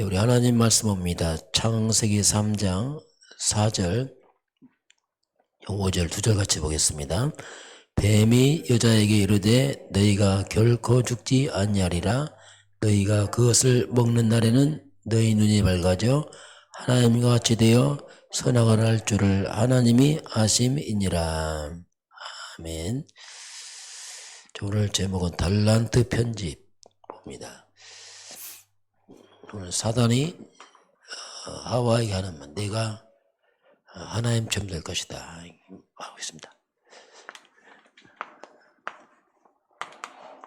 예, 우리 하나님 말씀 봅니다. 창세기 3장 4절, 5절, 2절 같이 보겠습니다. 뱀이 여자에게 이르되 너희가 결코 죽지 아니하리라 너희가 그것을 먹는 날에는 너희 눈이 밝아져 하나님과 같이 되어 선악을 할 줄을 하나님이 아심이니라. 아멘. 자, 오늘 제목은 달란트 편집 봅니다. 오늘 사단이 어, 하와에게 하는 말, 내가 어, 하나님처럼 될 것이다 하고 있습니다.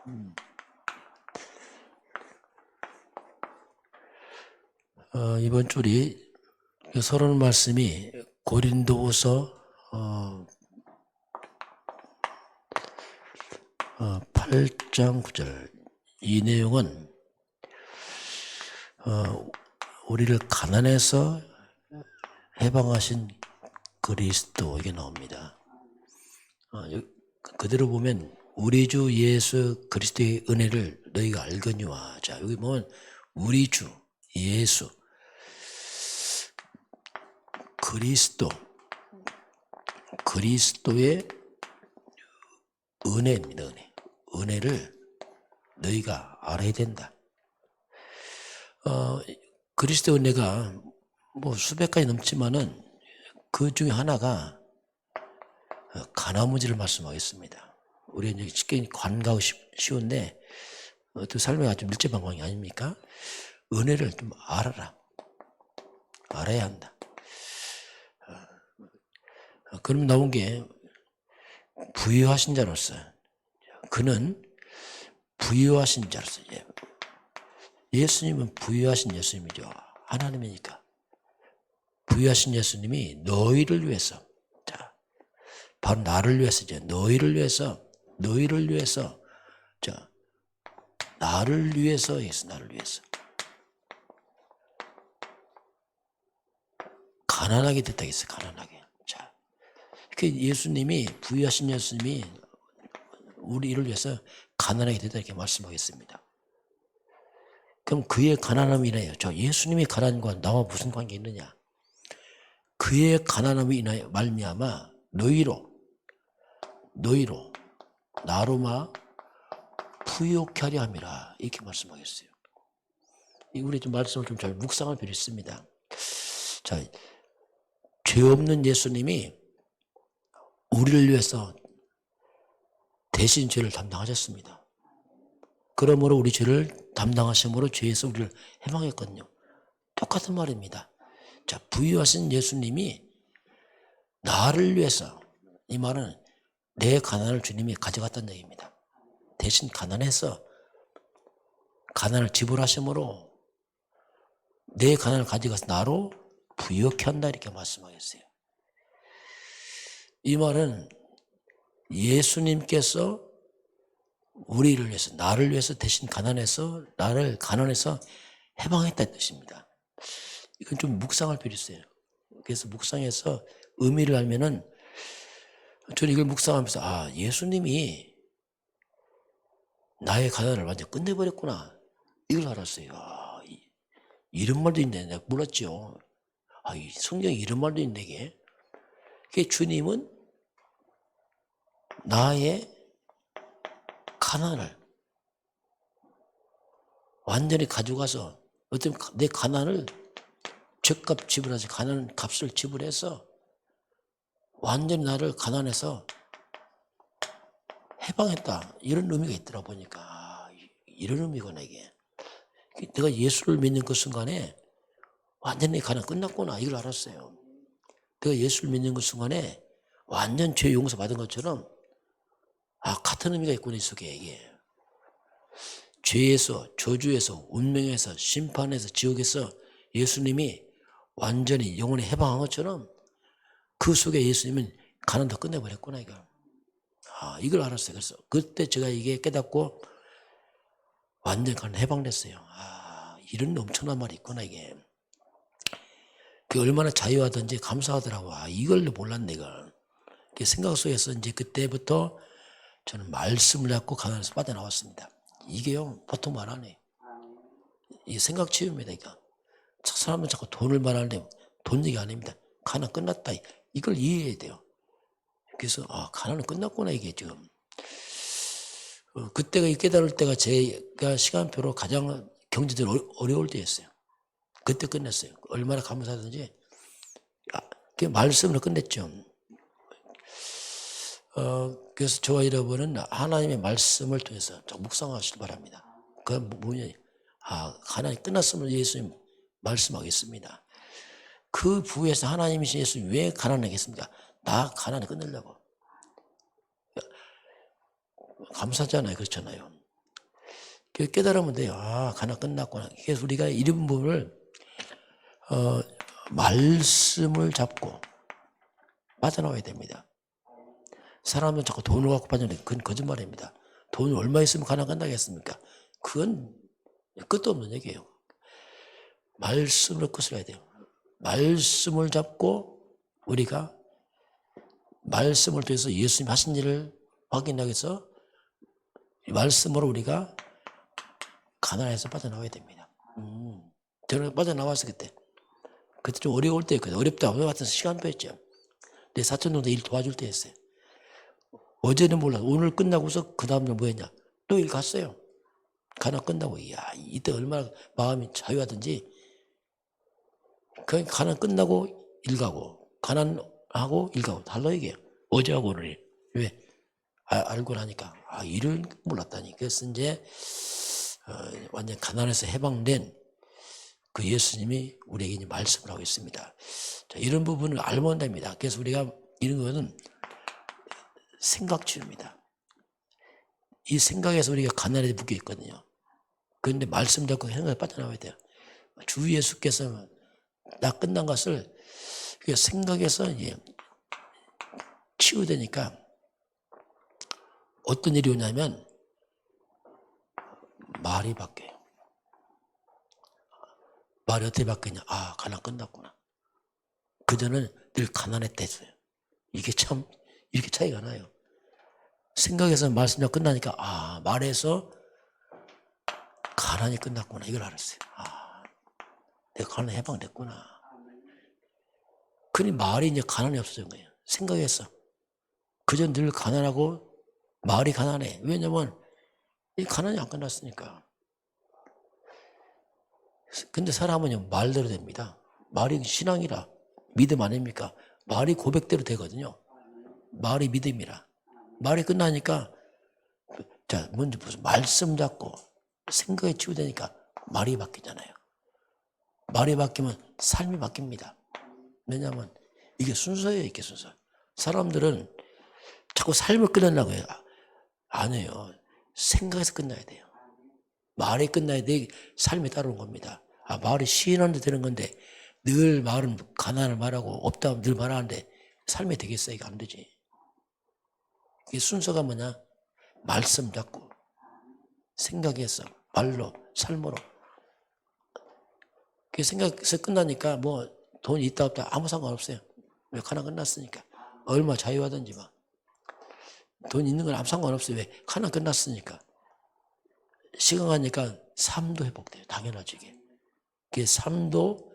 음. 어, 이번 줄이 서론 말씀이 고린도후서 어, 어, 8장 9절 이 내용은 어, 우리를 가난해서 해방하신 그리스도에게 나옵니다. 어, 여- 그대로 보면 우리 주 예수 그리스도의 은혜를 너희가 알거니와 자 여기 보면 우리 주 예수 그리스도 그리스도의 은혜입니다 은혜 은혜를 너희가 알아야 된다. 어, 그리스도 은혜가 뭐 수백 가지 넘지만은 그 중에 하나가 어, 가나무지를 말씀하겠습니다. 우리가 이제 쉽게 관가하고 쉽- 쉬운데 어, 또 삶의 아주 밀접방광이 아닙니까? 은혜를 좀 알아라. 알아야 한다. 어, 그럼 나온 게 부유하신 자로서 그는 부유하신 자로서 예. 예수님은 부유하신 예수님이죠. 하나님이니까. 부유하신 예수님이 너희를 위해서, 자, 바로 나를 위해서, 이제 너희를 위해서, 너희를 위해서, 자, 나를 위해서, 예수, 나를 위해서. 가난하게 됐다 했어요, 가난하게. 자, 그 예수님이, 부유하신 예수님이 우리를 위해서 가난하게 됐다 이렇게 말씀하겠습니다. 그럼 그의 가난함이나요. 저 예수님의 가난과 나와 무슨 관계 있느냐? 그의 가난함이 인하여 말미암아 너희로 너희로 나로마 부욕케 하려 함이라 이렇게 말씀하겠어요. 이 우리 좀 말씀을 좀 잘 묵상을 빌겠습니다. 자, 죄 없는 예수님이 우리를 위해서 대신 죄를 담당하셨습니다. 그러므로 우리 죄를 담당하심으로 죄에서 우리를 해방했거든요. 똑같은 말입니다. 자, 부유하신 예수님이 나를 위해서 이 말은 내 가난을 주님이 가져갔다는 얘기입니다. 대신 가난해서 가난을 지불하심으로 내 가난을 가져가서 나로 부유케 한다 이렇게 말씀하겠어요. 이 말은 예수님께서 우리를 위해서 나를 위해서 대신 가난해서 나를 가난해서 해방했다는 뜻입니다. 이건 좀 묵상할 필요 있어요. 그래서 묵상해서 의미를 알면은 저는 이걸 묵상하면서 아 예수님이 나의 가난을 완전 끝내버렸구나 이걸 알았어요. 아, 이, 이런 말도 있네. 내가 몰랐죠. 아, 이 성경에 이런 말도 있네 이게. 그 주님은 나의 가난을. 완전히 가져가서 어떤 내 가난을 죄값 지불해서 가난 값을 지불해서 완전히 나를 가난해서 해방했다. 이런 의미가 있더라 보니까. 이런 의미구나 이게. 내가 예수를 믿는 그 순간에 완전히 가난 끝났구나. 이걸 알았어요. 내가 예수를 믿는 그 순간에 완전 죄 용서 받은 것처럼 아, 같은 의미가 있구나, 이 속에, 이게. 죄에서, 저주에서, 운명에서, 심판에서, 지옥에서 예수님이 완전히 영혼에 해방한 것처럼 그 속에 예수님은 가난 다 끝내버렸구나, 이거. 아, 이걸 알았어요. 그래서 그때 제가 이게 깨닫고 완전 가난 해방됐어요. 아, 이런 엄청난 말이 있구나, 이게. 그 얼마나 자유하든지 감사하더라고. 아, 이걸 몰랐네, 이걸. 그 생각 속에서 이제 그때부터 저는 말씀을 갖고 가난에서 빠져나왔습니다. 이게요, 보통 말 안 해. 이 생각 치유입니다, 이거. 사람은 자꾸 돈을 말하는데 돈 얘기 아닙니다. 가난 끝났다. 이걸 이해해야 돼요. 그래서 아 가난은 끝났구나 이게 지금. 어, 그때가 깨달을 때가 제가 시간표로 가장 어- 어려울 때였어요. 그때 끝냈어요. 얼마나 감사하든지 아, 그 말씀으로 끝냈죠. 어, 그래서 저와 여러분은 하나님의 말씀을 통해서 좀 묵상하시길 바랍니다. 그 뭐냐, 아, 가난이 끝났으면 예수님 말씀하겠습니다. 그 부에서 하나님이신 예수 왜 가난하겠습니까? 나 가난을 끝내려고. 감사잖아요. 그렇잖아요. 그 깨달으면 돼요. 아, 가난 끝났구나. 그래서 우리가 이런 부분을, 어, 말씀을 잡고 빠져나와야 됩니다. 사람은 자꾸 돈을 갖고 빠져나요. 그건 거짓말입니다. 돈이 얼마 있으면 가난 끝나겠습니까? 그건 끝도 없는 얘기예요. 말씀으로 끝을 해야 돼요. 말씀을 잡고 우리가 말씀을 통해서 예수님 하신 일을 확인하기 위해서 이 말씀으로 우리가 가난에서 빠져나와야 됩니다. 음, 저는 빠져나왔어 그때. 그때 좀 어려울 때였거든요. 어렵다. 오늘 같은 시간표였죠. 내 사촌 동생 일 도와줄 때였어요. 어제는 몰라. 오늘 끝나고서 그 다음날 뭐 했냐. 또 일 갔어요. 가난 끝나고, 이야, 이때 얼마나 마음이 자유하든지. 그 가난 끝나고 일 가고, 가난하고 일 가고, 달라 이게. 어제하고 오늘이. 왜? 아, 알고 나니까, 아, 일을 몰랐다니. 그래서 이제, 어, 완전 가난에서 해방된 그 예수님이 우리에게 말씀을 하고 있습니다. 자, 이런 부분을 알면 됩니다. 그래서 우리가 이런 거는 생각 치유입니다. 이 생각에서 우리가 가난에 묶여 있거든요. 그런데 말씀 잡고 생각에 빠져나와야 돼요. 주 예수께서 나 끝난 것을 그 생각에서 이제 치유되니까 어떤 일이 오냐면 말이 바뀌어요. 말이 어떻게 바뀌냐? 아, 가난 끝났구나. 그전은 늘 가난했대서요. 이게 참 이렇게 차이가 나요. 생각에서 말씀이 끝나니까 아 말에서 가난이 끝났구나 이걸 알았어요. 아 내가 가난 해방됐구나. 그니 말이 이제 가난이 없어진 거예요. 생각에서 그전 늘 가난하고 말이 가난해. 왜냐면 이 가난이 안 끝났으니까. 근데 사람은 말대로 됩니다. 말이 신앙이라 믿음 아닙니까? 말이 고백대로 되거든요. 말이 믿음이라. 말이 끝나니까 자 먼저 무슨 말씀 잡고 생각에 치유되니까 말이 바뀌잖아요. 말이 바뀌면 삶이 바뀝니다. 왜냐하면 이게 순서예요, 이게 순서. 사람들은 자꾸 삶을 끝내려고 해요. 아니에요. 생각에서 끝나야 돼요. 말이 끝나야 돼 삶이 따르는 겁니다. 아, 말이 시인하는데 되는 건데 늘 말은 가난을 말하고 없다 늘 말하는데 삶이 되겠어? 이거 안 되지. 이 순서가 뭐냐? 말씀 잡고 생각해서 말로 삶으로 그 생각에서 끝나니까 뭐 돈 있다 없다 아무 상관없어요. 왜 가난 끝났으니까 얼마 자유하든지 막. 돈 있는 건 아무 상관없어요. 왜? 가난 끝났으니까. 시간 가니까 삶도 회복돼요. 당연하지 이게. 그 삶도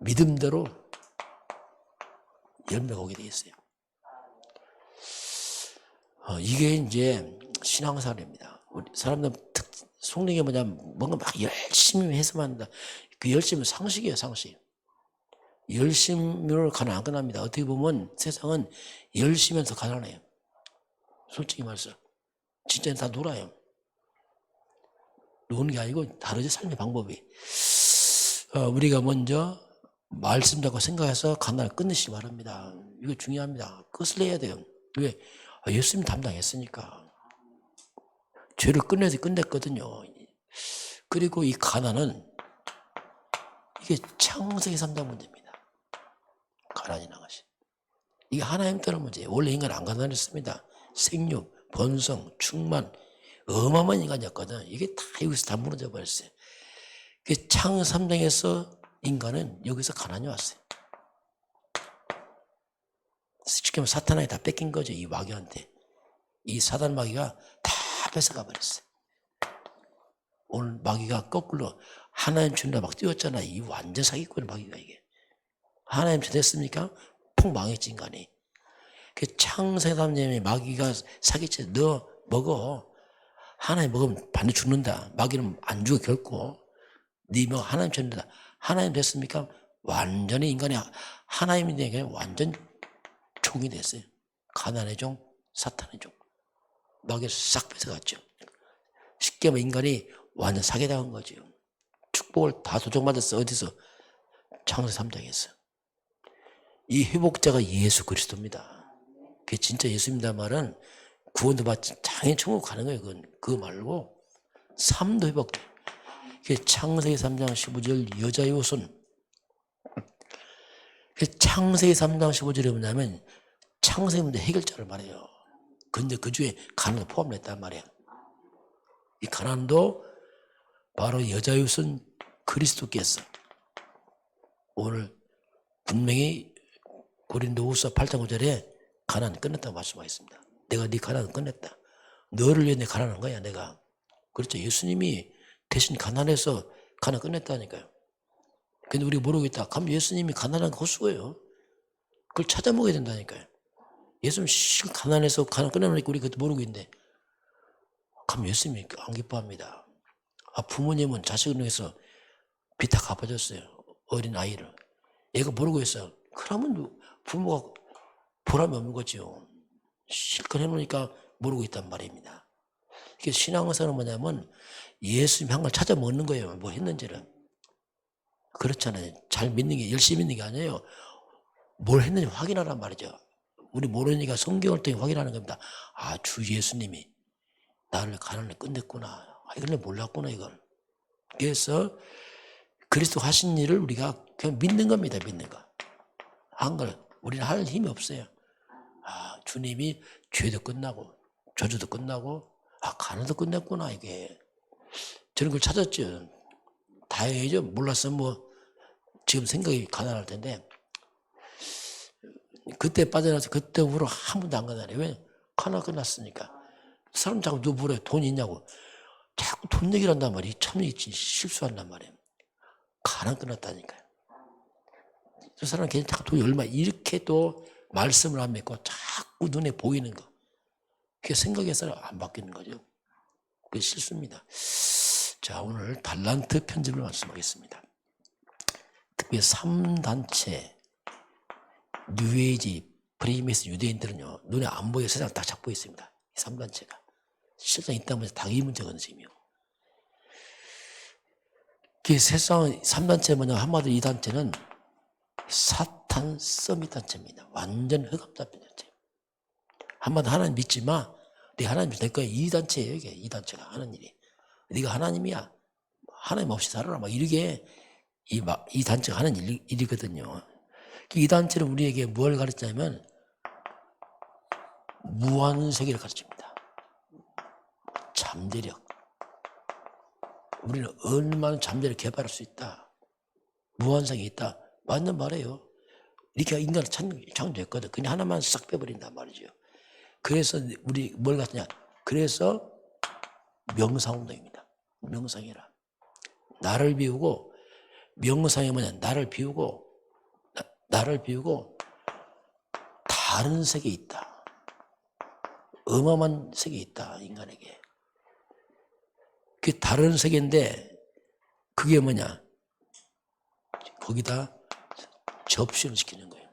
믿음대로 열매가 오게 돼 있어요. 어, 이게 이제 신앙생활입니다. 우리 사람들 특, 속력이 뭐냐면 뭔가 막 열심히 해서만 한다. 그 열심은 상식이에요, 상식. 열심으로 가난 안 끝납니다. 어떻게 보면 세상은 열심히면서 가난해요. 솔직히 말해서. 진짜 다 놀아요. 노는 게 아니고 다르지 삶의 방법이. 어, 우리가 먼저 말씀 잡고 생각해서 가난을 끝내시기 바랍니다. 이거 중요합니다. 끝을 내야 돼요. 왜? 아, 예수님 담당했으니까. 죄를 끝내서 끝냈거든요. 그리고 이 가난은 이게 창세기 3장 문제입니다. 가난이라는 것이. 이게 하나님 따른 문제예요. 원래 인간 안 가난했습니다. 생육, 번성, 충만, 어마어마한 인간이었거든. 이게 다 여기서 다 무너져 버렸어요. 그창 3장에서 인간은 여기서 가난이 왔어요. 쉽게 말하면 사탄에게 다 뺏긴 거죠. 이 마귀한테. 이 사단 마귀가 다 뺏어가 버렸어요. 오늘 마귀가 거꾸로 하나님 주님다 막 뛰었잖아. 이 완전 사기꾼의 마귀가 이게. 하나님 주 됐습니까? 폭 망했지 인간이. 그 창세삼님이 마귀가 사기쳐 너 먹어. 하나님 먹으면 반드시 죽는다. 마귀는 안 죽어 결코. 네뭐 하나님 전다. 하나님 됐습니까? 완전히 인간이 하나님에게 완전 종이 됐어요. 가난의 종, 사탄의 종. 마귀를 싹 뺏어갔죠. 쉽게 말해 인간이 완전 사기당한 거죠. 축복을 다 도적맞았어. 어디서? 창세 3장에서. 이 회복자가 예수 그리스도입니다. 그게 진짜 예수입니다 말은 구원도 받지 당연히 천국 가는 거예요. 그건 그거 말고 삶도 회복돼. 그게 창세기 3장 15절 여자의 옷은 그 창세기 3장 15절에 뭐냐면 창세기 문제 해결자를 말해요. 근데 그 중에 가난도 포함됐단 말이야. 이 가난도 바로 옷은 그리스도께서 오늘 분명히 고린도후서 8장 5절에 가난 끝냈다고 말씀하셨습니다. 내가 네 가난을 끝냈다. 너를 위해 내 가난한 거야 내가. 그렇죠. 예수님이 대신 가난해서 가난 끝냈다니까요. 근데 우리가 모르고 있다. 그럼 예수님이 가난한 호수예요. 그걸 찾아 먹어야 된다니까요. 예수님 실 가난해서 가난 끝내놓으니까 우리 그것도 모르고 있는데 그럼 예수님이 안 기뻐합니다. 아, 부모님은 자식을 위해서 빚다 갚아줬어요. 어린 아이를. 얘가 모르고 있어요. 그러면 부모가 보람이 없는 거죠. 실컷 해놓으니까 모르고 있단 말입니다. 이게 신앙생활은 뭐냐면 예수님 한걸 찾아 먹는 거예요. 뭐 했는지를. 그렇잖아요. 잘 믿는 게 열심히 믿는 게 아니에요. 뭘 했는지 확인하란 말이죠. 우리 모르니까 성경을 통해 확인하는 겁니다. 아, 주 예수님이 나를 가난을 끝냈구나. 아, 이걸 몰랐구나, 이걸. 그래서 그리스도 하신 일을 우리가 그냥 믿는 겁니다, 믿는 거. 한 걸. 우리는 할 힘이 없어요. 아, 주님이 죄도 끝나고, 저주도 끝나고, 아, 가난도 끝냈구나, 이게. 저는 그걸 찾았죠. 다행이죠. 몰랐으면 뭐, 지금 생각이 가난할 텐데, 그때 빠져나서 그때 후로 한 번도 안 가다니. 왜? 하나 끝났으니까. 사람 자꾸 누구 물어요. 돈 있냐고. 자꾸 돈 얘기를 한단 말이에요. 참. 실수한단 말이에요. 가난 끝났다니까요. 저 사람 괜히 자꾸 돈이 얼마 이렇게 또 말씀을 안 맺고 자꾸 눈에 보이는 거. 그게 생각에서 안 바뀌는 거죠. 그게 실수입니다. 자, 오늘 달란트 편집을 말씀하겠습니다. 특히 3단체, 뉴에이지, 프리메스 유대인들은요, 눈에 안 보여 세상 딱 잡고 있습니다. 이 3단체가. 실상 있다면 당연히 문제거든요, 지금요. 그 세상 3단체 뭐냐, 한마디로 이 단체는 사탄 서밋 단체입니다. 완전 흑암단체. 한마디로 하나님 믿지 마. 네 하나님 될 거야. 이 단체예요, 이게. 이 단체가 하는 일이. 네가 하나님이야. 하나님 없이 살아라. 막 이렇게 이, 막, 이 단체가 하는 일, 일이거든요. 이 단체는 우리에게 뭘 가르치냐면 무한 세계를 가르칩니다. 잠재력. 우리는 얼마나 잠재력 개발할 수 있다. 무한성이 있다. 맞는 말이에요. 이렇게 인간을 창- 창조했거든. 그냥 하나만 싹 빼버린단 말이죠. 그래서 우리 뭘 갖냐. 그래서 명상운동입니다. 명상해라. 나를 비우고 명상이 뭐냐. 나를 비우고 나, 를 비우고 다른 세계에 있다. 어마어마한 세계에 있다. 인간에게. 그게 다른 세계인데 그게 뭐냐. 거기다 접신을 시키는 거예요.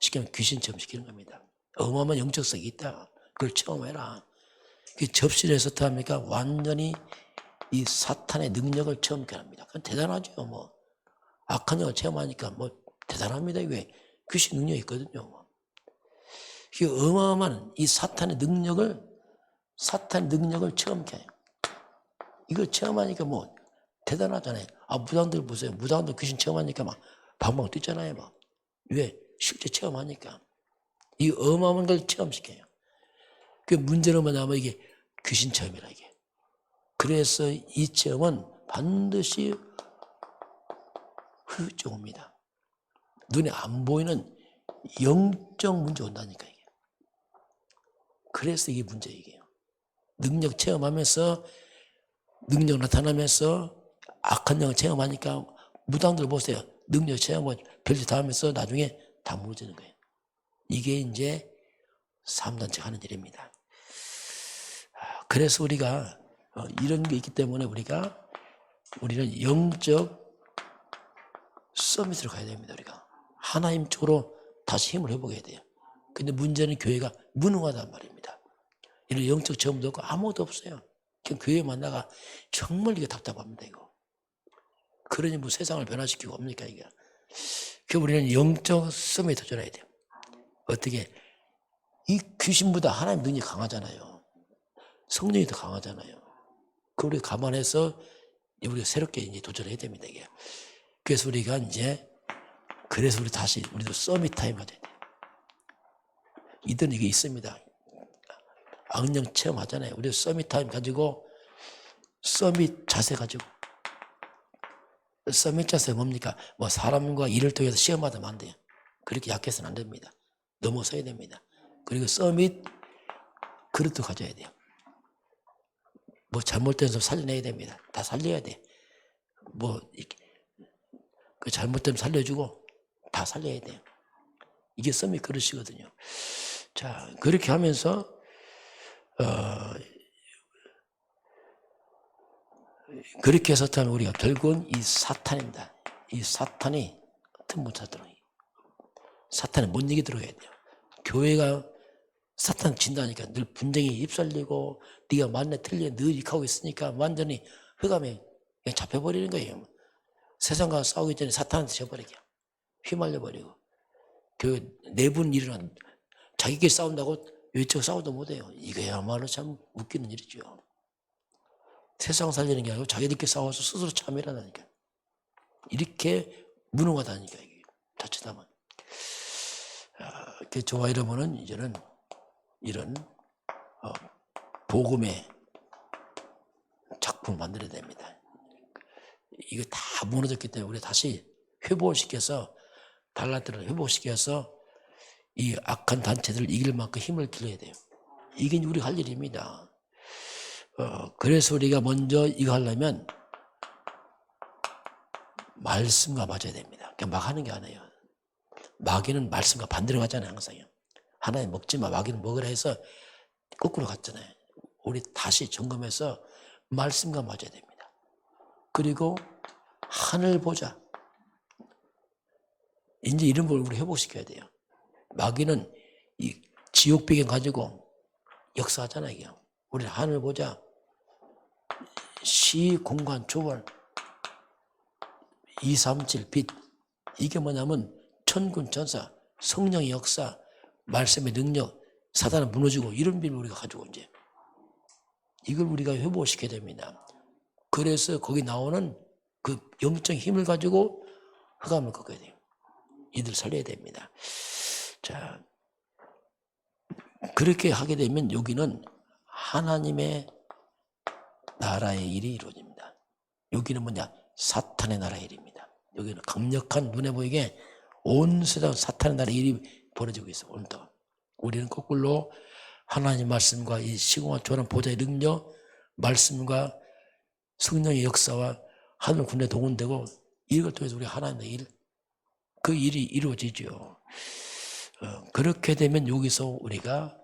시키면 귀신처럼 시키는 겁니다. 어마어마한 영적 세계 있다. 그걸 체험해라. 그 접신에서 어떻게 합니까? 완전히 이 사탄의 능력을 체험케 합니다. 대단하죠, 뭐. 악한 영을 체험하니까 뭐 대단합니다. 이게 귀신 능력이 있거든요. 뭐. 이 어마어마한 이 사탄의 능력을 사탄의 능력을 체험케 해요. 이걸 체험하니까 뭐 대단하잖아요. 아 무당들 보세요. 무당들 귀신 체험하니까 막 방방 뛰잖아요. 막 왜? 실제 체험하니까 이 어마어마한 걸 체험시켜요. 그 문제는 뭐냐면 이게 귀신 체험이라 이게. 그래서 이 체험은 반드시 후유증 옵니다. 눈에 안 보이는 영적 문제 온다니까 이게. 그래서 이게 문제 이게요. 능력 체험하면서 능력 나타나면서 악한 영을 체험하니까 무당들 보세요. 능력 체험을 별짓 다 하면서 나중에 다 무너지는 거예요. 이게 이제 3단체 하는 일입니다. 아, 그래서 우리가 어, 이런 게 있기 때문에 우리가 우리는 영적 서밋으로 가야 됩니다. 우리가 하나님 쪽으로 다시 힘을 회복해야 돼요. 근데 문제는 교회가 무능하단 말입니다. 이런 영적 체험도 없고 아무것도 없어요. 그냥 교회 만나가 정말 이게 답답합니다. 이거. 그러니 뭐 세상을 변화시키고 옵니까 이게. 그 우리는 영적 섬에 도전해야 돼요. 어떻게 이 귀신보다 하나님 능력이 강하잖아요. 성령이 더 강하잖아요. 그 우리 감안해서 우리가 새롭게 이제 도전해야 됩니다. 이게. 그래서 우리가 이제 그래서 우리 다시 우리도 서밋 타임 하자. 이든 이게 있습니다. 악령 체험하잖아요. 우리 서밋 타임 가지고 서밋 자세 가지고 서밋 자세 뭡니까? 뭐 사람과 일을 통해서 시험하다면 안 돼요. 그렇게 약해서는 안 됩니다. 넘어서야 됩니다. 그리고 서밋 그릇도 가져야 돼요. 뭐 잘못된 점 살려내야 됩니다. 다 살려야 돼. 뭐, 그 잘못되면 살려주고 다 살려야 돼요. 이게 서밋 그릇이거든요. 자, 그렇게 하면서, 어, 그렇게 해서 면 우리가 결국은 이 사탄입니다. 이 사탄이 틈못 찾도록. 사탄은 뭔 얘기 들어야 돼요. 교회가 사탄 진다니까 늘 분쟁이 입살리고 네가 맞네 틀려 늘 이렇게 하고 있으니까 완전히 흑암에 잡혀버리는 거예요. 세상과 싸우기 전에 사탄한테 져버리게 휘말려 버리고 그 내분 일어난 자기끼리 싸운다고 외적 싸우도 못해요. 이거야말로 참 웃기는 일이죠. 세상 살리는 게 아니고 자기들끼리 싸워서 스스로 참여하다니까 이렇게 무능하다니까 이게 자칫하면 아, 그 저와 여러분은 이제는 이런 어, 복음의 작품을 만들어야 됩니다. 이거 다 무너졌기 때문에 우리 다시 회복을 시켜서 달란트를 회복시켜서 이 악한 단체들을 이길 만큼 힘을 길러야 돼요. 이게 우리 할 일입니다. 어, 그래서 우리가 먼저 이거 하려면 말씀과 맞아야 됩니다. 그냥 막 하는 게 아니에요. 마귀는 말씀과 반대로 가잖아요, 항상요. 하나님 먹지 마, 마귀는 먹으라 해서 거꾸로 갔잖아요. 우리 다시 점검해서 말씀과 맞아야 됩니다. 그리고 하늘 보자. 이제 이런 걸 우리 회복시켜야 돼요. 마귀는 이 지옥 배경 가지고 역사하잖아요. 우리 하늘 보자. 시, 공간, 초월, 237, 빛. 이게 뭐냐면 천군 천사, 성령의 역사, 말씀의 능력, 사단은 무너지고 이런 비밀 우리가 가지고 이제 이걸 우리가 회복시켜야 됩니다. 그래서 거기 나오는 그 영적 힘을 가지고 흑암을 꺾어야 돼요. 이들 살려야 됩니다. 자, 그렇게 하게 되면 여기는 하나님의 나라의 일이 이루어집니다. 여기는 뭐냐? 사탄의 나라의 일입니다. 여기는 강력한 눈에 보이게 온 세상 사탄의 나라의 일이 벌어지고 있어 오늘도. 우리는 거꾸로 하나님 말씀과 이 시공한 조란 보좌의 능력, 말씀과 성령의 역사와 하늘 군대 동원되고 이걸 통해서 우리 하나님의 일, 그 일이 이루어지죠. 어, 그렇게 되면 여기서 우리가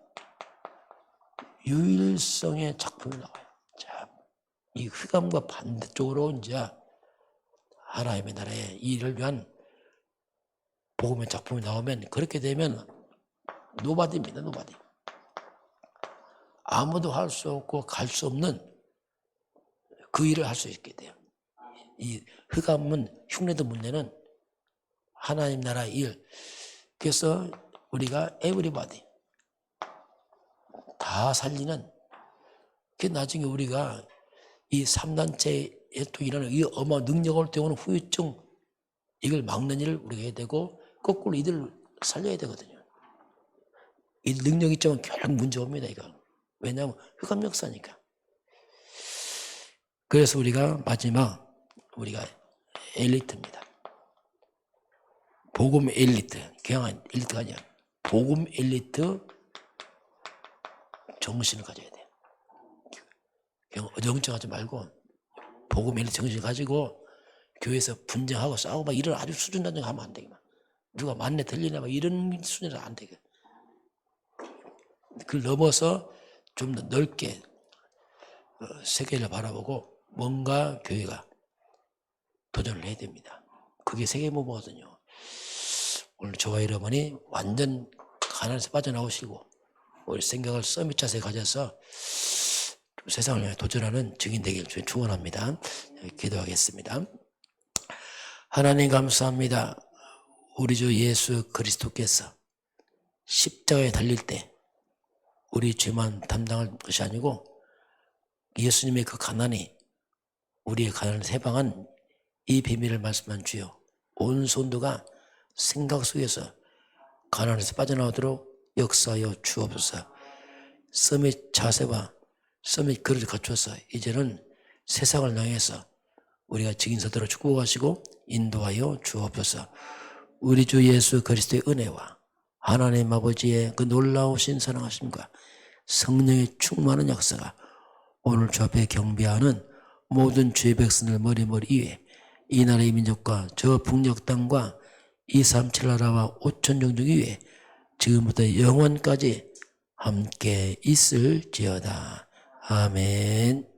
유일성의 작품이 나와요. 자, 이 흑암과 반대쪽으로 이제 하나님의 나라의 일을 위한 복음의 작품이 나오면 그렇게 되면 노바디입니다. 노바디. 아무도 할 수 없고 갈 수 없는 그 일을 할 수 있게 돼요. 이 흑암은 흉내도 못 내는 하나님 나라 일. 그래서 우리가 에브리바디 다 살리는 그 나중에 우리가 이 3단체에 또 일하는 이 어마 능력을 때우는 후유증 이걸 막는 일을 우리가 해야 되고 거꾸로 이들을 살려야 되거든요. 이 능력 있지만 결국 문제 옵니다, 이거. 왜냐하면 흑암 역사니까. 그래서 우리가 마지막 우리가 엘리트입니다. 복음 엘리트. 그냥 엘리트가 아니야. 복음 엘리트 정신을 가져야 돼요. 그냥 어정쩡 하지 말고 복음의 정신 가지고 교회에서 분쟁하고 싸우고 막 이런 아주 수준 단정 하면 안막 누가 만내 들리냐 막 이런 수준으로 안 되게 그걸 넘어서 좀 더 넓게 어, 세계를 바라보고 뭔가 교회가 도전을 해야 됩니다. 그게 세계 모범거든요. 오늘 저와 여러분이 완전 가난에서 빠져나오시고 우리 생각을 서밋 자세 가져서 좀 세상을 향해 도전하는 증인 되기를 주님 축원합니다. 기도하겠습니다. 하나님 감사합니다. 우리 주 예수 그리스도께서 십자가에 달릴 때 우리 죄만 담당할 것이 아니고 예수님의 그 가난이 우리의 가난을 해방한 이 비밀을 말씀한 주여 온 손도가 생각 속에서 가난에서 빠져나오도록 역사하여 주옵소서. 서밋 자세와 서밋 그릇을 갖춰서 이제는 세상을 향해서 우리가 증인서들을 축복하시고 인도하여 주옵소서 우리 주 예수 그리스도의 은혜와 하나님 아버지의 그 놀라우신 사랑하심과 성령의 충만한 역사가 오늘 주 앞에 경배하는 모든 죄 백성들 머리머리 위에 이 나라의 민족과 저 북녘 땅과 이 삼칠나라와 오천 종족 위에 지금부터 영원까지 함께 있을지어다. 아멘.